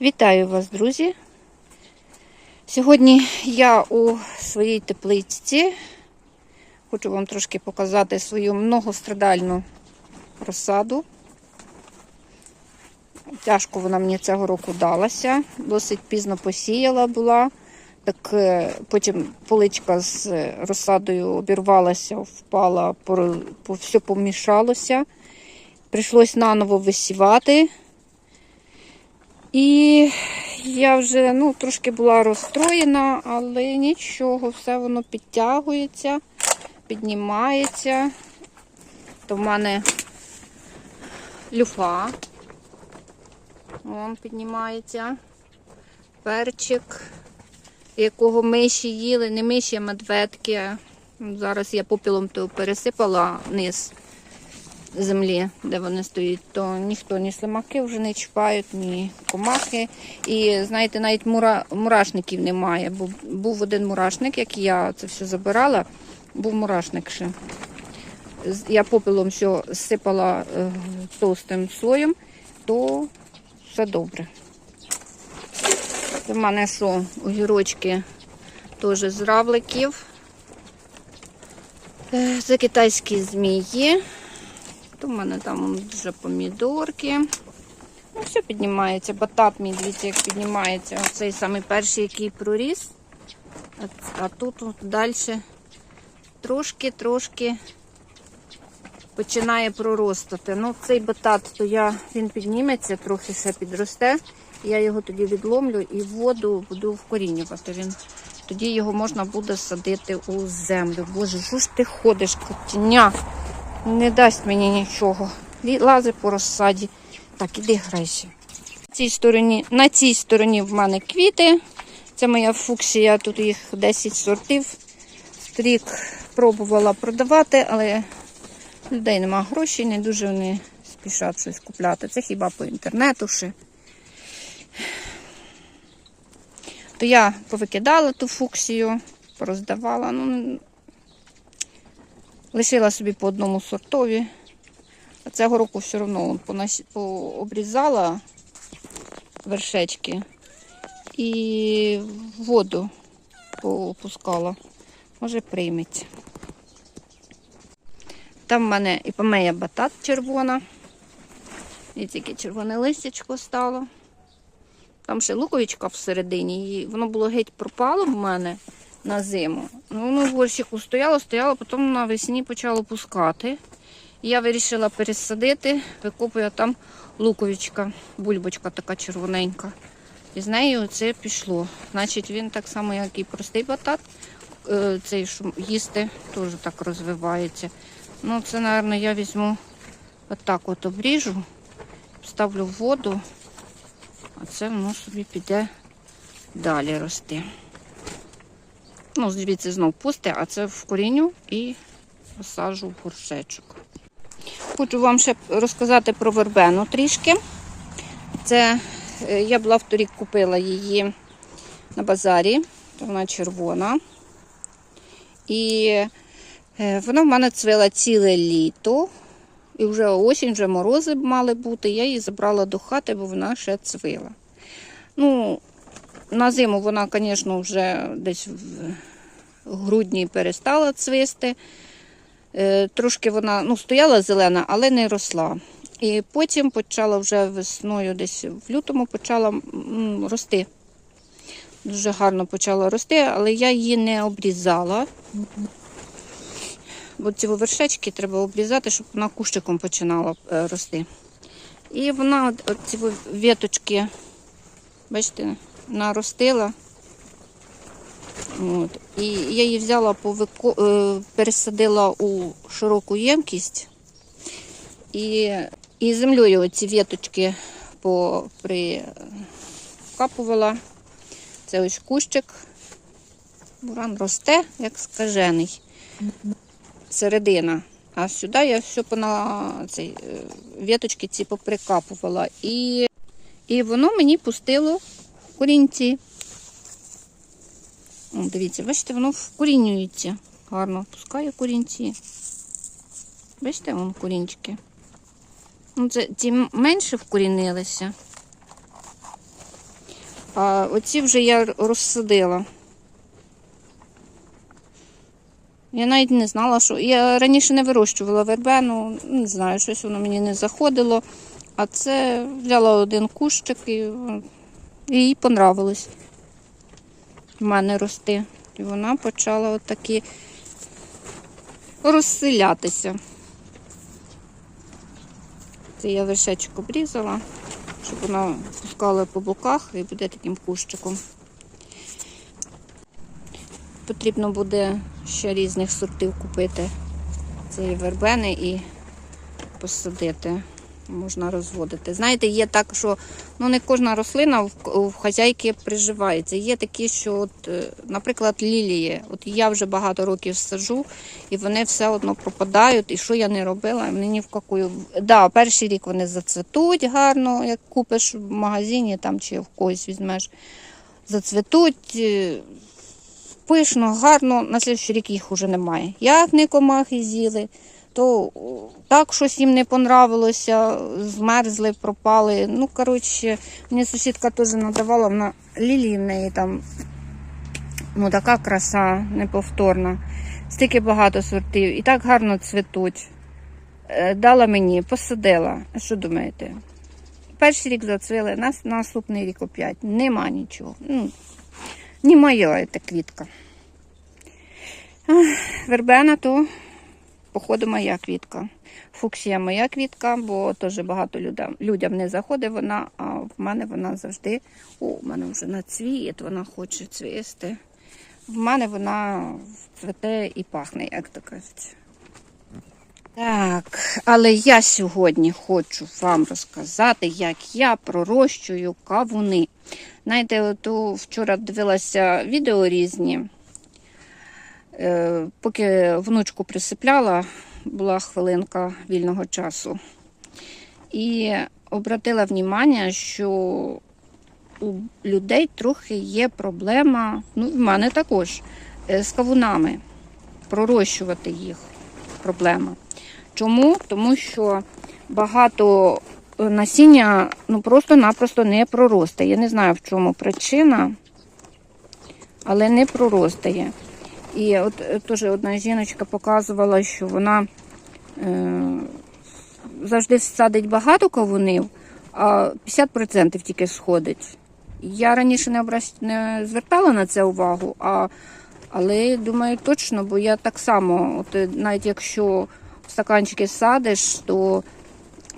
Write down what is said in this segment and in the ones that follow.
Вітаю вас, друзі! Сьогодні я у своїй тепличці хочу вам трошки показати свою многострадальну розсаду. Тяжко вона мені цього року далася, досить пізно посіяла була. Так е, потім поличка з розсадою обірвалася, впала, все помішалося. Прийшлось наново висівати. І я вже ну, трошки була розстроєна, але нічого, все воно підтягується, піднімається. То в мене люфа. Вон піднімається. Перчик, якого миші їли, не миші, а медведки. Зараз я попілом пересипала низ землі, де вони стоять, то ніхто, ні слимаки вже не чіпають, ні комахи. І знаєте, навіть мура, мурашників немає. Бо був один мурашник, як я це все забирала, був мурашник ще. Я попелом все сипала е, товстим слоєм, то все добре. У мене що, огірочки теж з равликів. Це китайські змії. В мене там вже помідорки. Ну, все піднімається. Батат мій, дивіться, як піднімається. Оцей самий перший, який проріс. А, а тут от далі трошки-трошки починає проростати. Ну, цей батат, то я, він підніметься, трохи ще підросте. Я його тоді відломлю і воду буду вкорінювати. Він, тоді його можна буде садити у землю. Боже, що ж ти ходиш, котеня? Не дасть мені нічого. Лази по розсаді. Так, іди грайся. На цій стороні, на цій стороні в мене квіти. Це моя фуксія, тут їх 10 сортів. Торік пробувала продавати, але людей нема грошей, не дуже вони спішать щось купляти. Це хіба по інтернету ще. То я повикидала ту фуксію, пороздавала. Ну, Лишила собі по одному сортові. А цього року все одно пообрізала вершечки і воду поопускала. Може прийметься. Там в мене і помея батат червона. І тільки червоне листячко стало. Там ще луковичка всередині, і воно було геть пропало в мене на зиму. Ну, воно в горщику стояло, стояло, потім навесні почало пускати. Я вирішила пересадити, викопую там луковичка, бульбочка така червоненька. І з нею це пішло. Значить, він так само, як і простий батат, е, цей що їсти, теж так розвивається. Ну, це, мабуть, я візьму отак от обріжу, ставлю в воду, а це воно собі піде далі рости. Ну, звідси знов пусте, а це вкоріню і посаджу в горшечок. Хочу вам ще розказати про вербену трішки. Це е, я була вторік купила її на базарі, вона червона. І е, вона в мене цвела ціле літо. І вже осінь, вже морози мали бути. Я її забрала до хати, бо вона ще цвила. Ну, на зиму вона, звісно, вже десь в грудні перестала цвисти. Е, Трошки вона ну, стояла зелена, але не росла. І потім почала вже весною, десь в лютому почала рости. Дуже гарно почала рости, але я її не обрізала. Бо ці вершечки треба обрізати, щоб вона кущиком починала е, рости. І вона от, ці віточки, бачите, наростила. От. І я її взяла, повико... е, пересадила у широку ємкість і, і землею оці віточки прикапувала. Це ось кущик. Буран росте, як скажений. Середина. А сюди я все пона цей, е, віточки ці поприкапувала. І, і воно мені пустило корінці. О, дивіться, бачите, воно вкорінюється. Гарно пускає корінці. Бачите, вон корінчики. Ну, це, ті менше вкорінилися. А оці вже я розсадила. Я навіть не знала, що. Я раніше не вирощувала вербену, не знаю, щось воно мені не заходило. А це взяла один кущик і, їй понравилось в мене рости. І вона почала отакі розселятися. Це я вершечок обрізала, щоб вона пускала по боках і буде таким кущиком. Потрібно буде ще різних сортів купити цієї вербени і посадити. Можна розводити. Знаєте, є так, що ну, не кожна рослина в, в хазяйки приживається. Є такі, що, от, е, наприклад, лілії. От я вже багато років саджу, і вони все одно пропадають. І що я не робила, вони ні в какую. Да, перший рік вони зацвітуть гарно, як купиш в магазині там чи в когось візьмеш. Зацвітуть. е, Пишно, гарно, на слідчий рік їх уже немає. Як не комахи з'їли, то так щось їм не понравилося, змерзли, пропали. Ну, коротше, мені сусідка теж надавала, вона лілії в неї там ну, така краса неповторна. Стільки багато сортів і так гарно цвітуть. Е, Дала мені, посадила. Що думаєте? Перший рік зацвіли, нас наступний рік опять. Нема нічого. Ну, не моя ця квітка. Вербена то, походу, моя квітка. Фуксія моя квітка, бо теж багато людям, людям не заходить вона, а в мене вона завжди. О, в мене вже на цвіт, вона хоче цвісти. В мене вона цвете і пахне, як то кажуть. Так, але я сьогодні хочу вам розказати, як я пророщую кавуни. Знаєте, от вчора дивилася відео різні. Е, Поки внучку присипляла, була хвилинка вільного часу. І обратила внимання, що у людей трохи є проблема, ну, в мене також, е, з кавунами. Пророщувати їх проблема. Чому? Тому що багато е, насіння ну, просто-напросто не проростає. Я не знаю, в чому причина, але не проростає. І от е, теж одна жіночка показувала, що вона е, завжди садить багато кавунів, а 50% тільки сходить. Я раніше не, образ... не звертала на це увагу, а... але думаю точно, бо я так само, от, е, навіть якщо в стаканчики садиш, то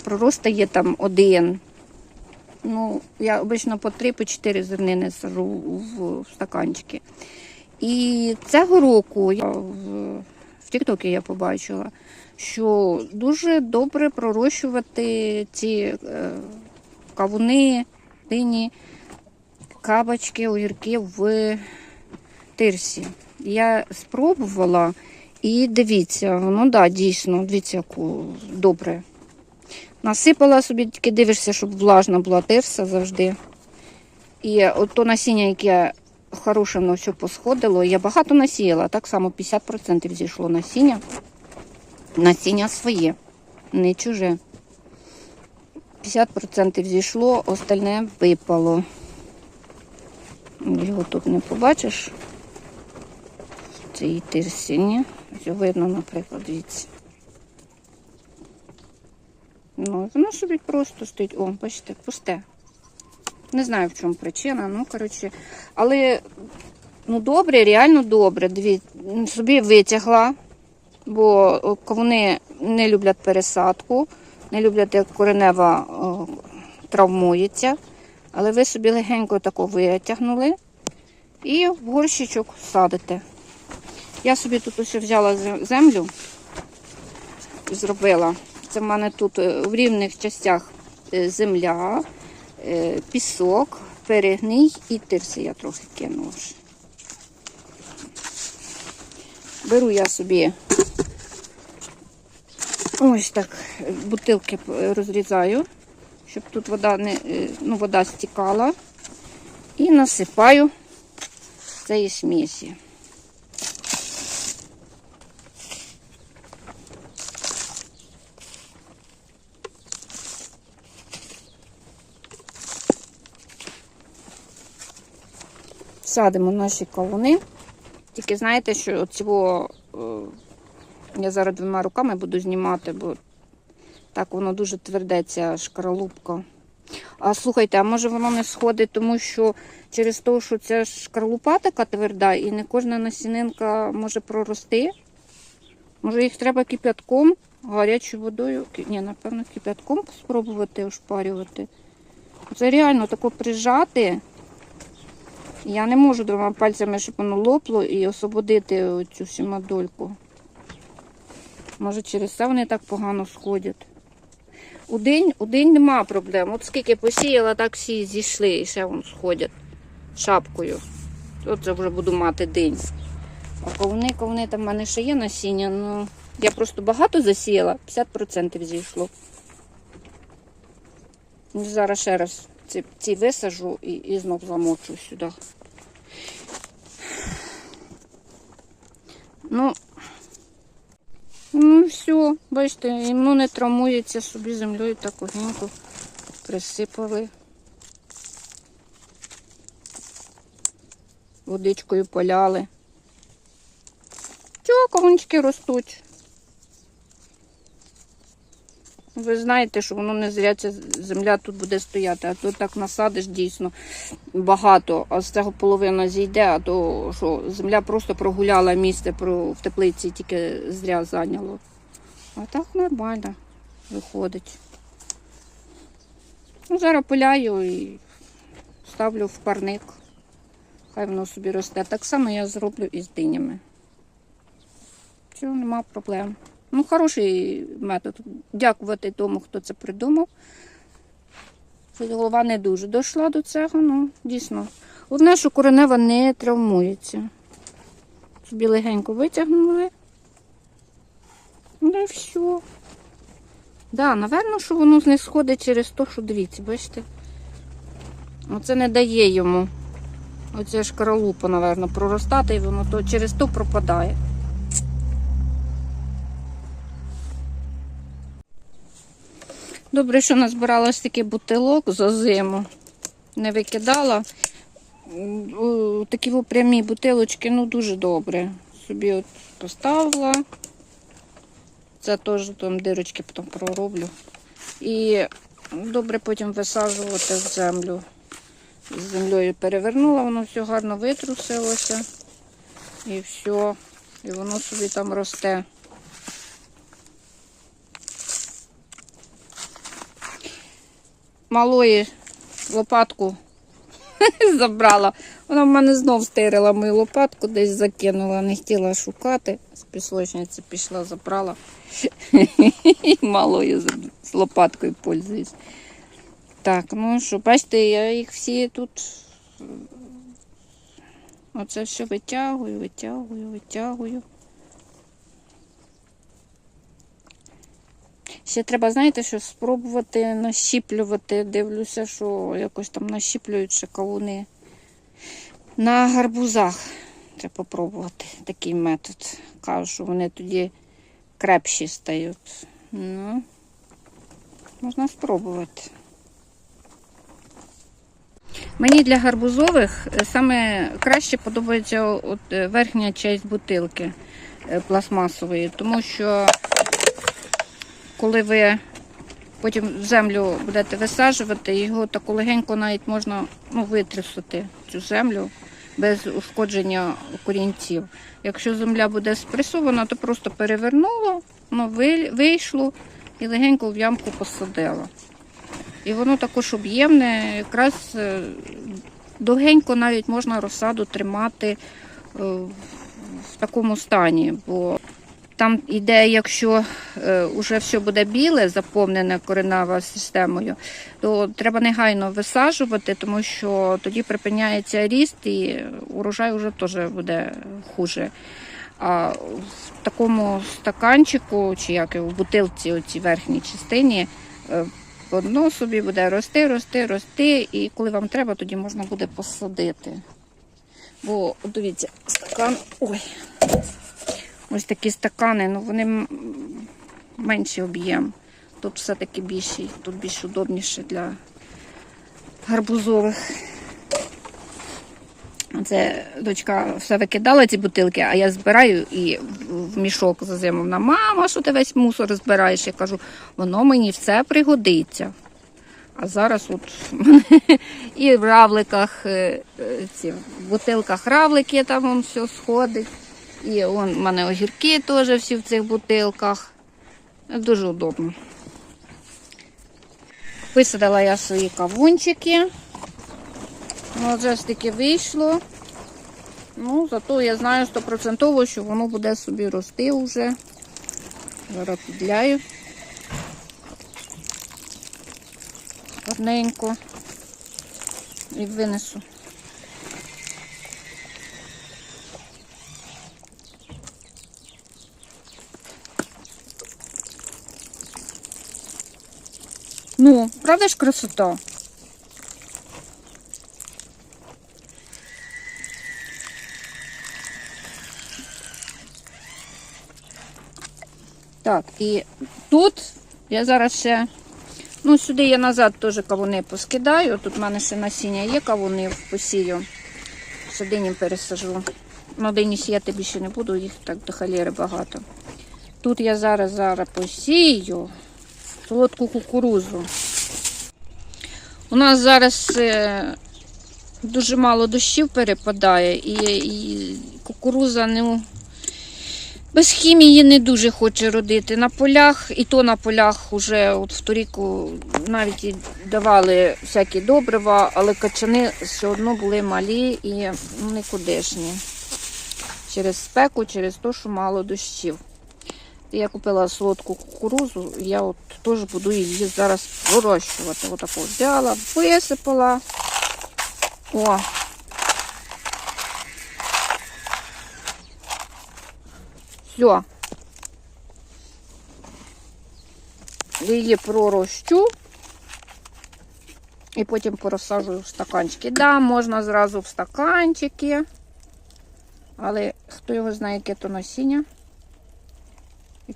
проростає там один. Ну, я обично по 3 по 4 зернини сажу в стаканчики. І цього року я в, Тіктокі я побачила, що дуже добре пророщувати ці е, кавуни, дині, кабачки, огірки в тирсі. Я спробувала і дивіться, воно да, дійсно, дивіться, добре. Насипала собі, тільки дивишся, щоб влажна була тирса завжди. І от то насіння, яке хороше воно все посходило, я багато насіяла, так само 50% зійшло насіння. Насіння своє, не чуже. 50% зійшло, остальне випало. Його тут не побачиш. В цій тирсіні. Ось видно, наприклад, дивіться. Ну, воно собі просто стоїть. О, бачите, пусте. Не знаю, в чому причина. Ну, коротше, але ну, добре, реально добре. Диві, собі витягла, бо вони не люблять пересадку, не люблять, як коренева о, травмується. Але ви собі легенько тако витягнули і в горщичок садите. Я собі тут ось взяла зе- землю, зробила. Це в мене тут е, в рівних частях е, земля, е, пісок, перегній і тирси я трохи кинула. Беру я собі ось так е, бутилки е, розрізаю, щоб тут вода не е, ну, вода стікала. І насипаю цієї смісі. Садимо наші кавуни. Тільки знаєте, що цього е, я зараз двома руками буду знімати, бо так воно дуже тверде, ця шкаралупка. А слухайте, а може воно не сходить, тому що через те, що ця шкарлупа така тверда, і не кожна насінинка може прорости. Може їх треба кип'ятком, гарячою водою. Ні, напевно, кип'ятком спробувати ошпарювати. Це реально тако прижати. Я не можу двома пальцями, щоб воно лопло і освободити цю сімадольку. Може, через це вони так погано сходять. У день, у день нема проблем. От скільки посіяла, так всі зійшли і ще вон сходять шапкою. От це вже буду мати день. А ковни, ковни там в мене ще є насіння, ну я просто багато засіяла, 50% зійшло. Ну, Зараз ще раз ці, ці висажу і, і знов замочу сюди. Ну, ну все, бачите, воно не травмується собі землею так легенько присипали. Водичкою поляли. Чого кавунчики ростуть? Ви знаєте, що воно не зря ця земля тут буде стояти, а то так насадиш дійсно багато, а з цього половина зійде, а то що земля просто прогуляла місце в теплиці, тільки зря зайняло. А так нормально виходить. Ну, зараз пиляю і ставлю в парник. Хай воно собі росте. Так само я зроблю і з динями. Цього нема проблем. Ну, хороший метод. Дякувати тому, хто це придумав. Голова не дуже дійшла до цього, ну, дійсно. Головне, що коренева не травмується. Собі легенько витягнули. Ну і все. Да, напевно, що воно не сходить через те, що дивіться, бачите? Оце не дає йому. Оця шкаралупа, напевно, проростати, і воно то через то пропадає. Добре, що назбиралось такий бутилок за зиму. Не викидала. Такі прямі бутилочки, ну дуже добре. Собі от поставила. Це теж там дирочки потім пророблю. І добре потім висаджувати в землю. З землею перевернула, воно все гарно витрусилося. І все. І воно собі там росте. Малої лопатку забрала. Вона в мене знов стирила мою лопатку, десь закинула, не хотіла шукати. З пісочниці пішла, забрала. Малою з- з лопаткою пользуюсь. Так, ну що, бачите, я їх всі тут. е, Оце все витягую, витягую, витягую. Ще треба, знаєте, що спробувати нащіплювати. Дивлюся, що якось там нащіплюють ще. На гарбузах треба попробувати такий метод. Кажуть, що вони тоді крепші стають. Ну, можна спробувати. Мені для гарбузових е, саме краще подобається от е, верхня часть бутилки е, пластмасової, тому що коли ви потім землю будете висаджувати, його таку легенько навіть можна ну, витрясати цю землю без ушкодження корінців. Якщо земля буде спресована, то просто перевернуло, воно вийшло і легенько в ямку посадило. І воно також об'ємне, якраз е, довгенько навіть можна розсаду тримати е, в такому стані. Бо там іде, якщо е, вже все буде біле, заповнене коренева системою, то треба негайно висаджувати, тому що тоді припиняється ріст і урожай вже теж буде хуже. А в такому стаканчику, чи як в бутилці, у цій верхній частині, е, воно собі буде рости, рости, рости, і коли вам треба, тоді можна буде посадити. Бо, дивіться, стакан. Ой. Ось такі стакани, ну вони менший об'єм. Тут все-таки більший, тут більш удобніше для гарбузових. Це дочка все викидала ці бутилки, а я збираю і в- мішок за зиму. Вона, мама, що ти весь мусор збираєш? Я кажу, воно мені все пригодиться. А зараз от і в равликах, е, е, ці, в бутилках равлики там все сходить. І вон, в мене огірки теж всі в цих бутилках. Дуже удобно. Висадила я свої кавунчики. Ну, вже ж таки вийшло. Ну, зато я знаю стопроцентово, що воно буде собі рости вже. Зараз підляю. Одненько. І винесу. Ну, правда ж красота? Так, і тут я зараз ще, ну сюди я назад теж кавуни поскидаю. Тут в мене ще насіння є кавуни посію. Ще дині пересажу. Ну, дині сіяти більше не буду, їх так до халєри багато. Тут я зараз зараз посію солодку кукурузу. У нас зараз е, дуже мало дощів перепадає, і, і кукуруза ну, без хімії не дуже хоче родити. На полях, і то на полях вже от в торіку навіть і давали всякі добрива, але качани все одно були малі і нікудишні. Через спеку, через те, що мало дощів. Я купила солодку кукурузу, я от теж буду її зараз вирощувати. Отаку взяла, висипала. О. Все. Її пророщу. І потім порозсаджую в стаканчики. Да, можна зразу в стаканчики. Але хто його знає, яке то насіння.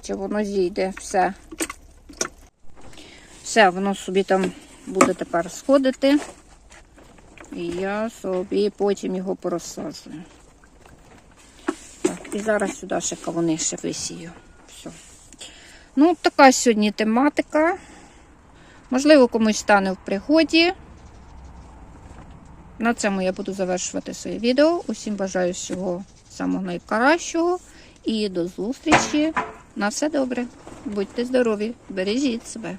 Чи воно зійде все. Все, воно собі там буде тепер сходити. І я собі потім його порозсаджую. Так, і зараз сюди ще кавуни ще висію. Все. Ну, така сьогодні тематика. Можливо, комусь стане в пригоді. На цьому я буду завершувати своє відео. Усім бажаю всього самого найкращого. І до зустрічі. На все добре. Будьте здорові, бережіть себе.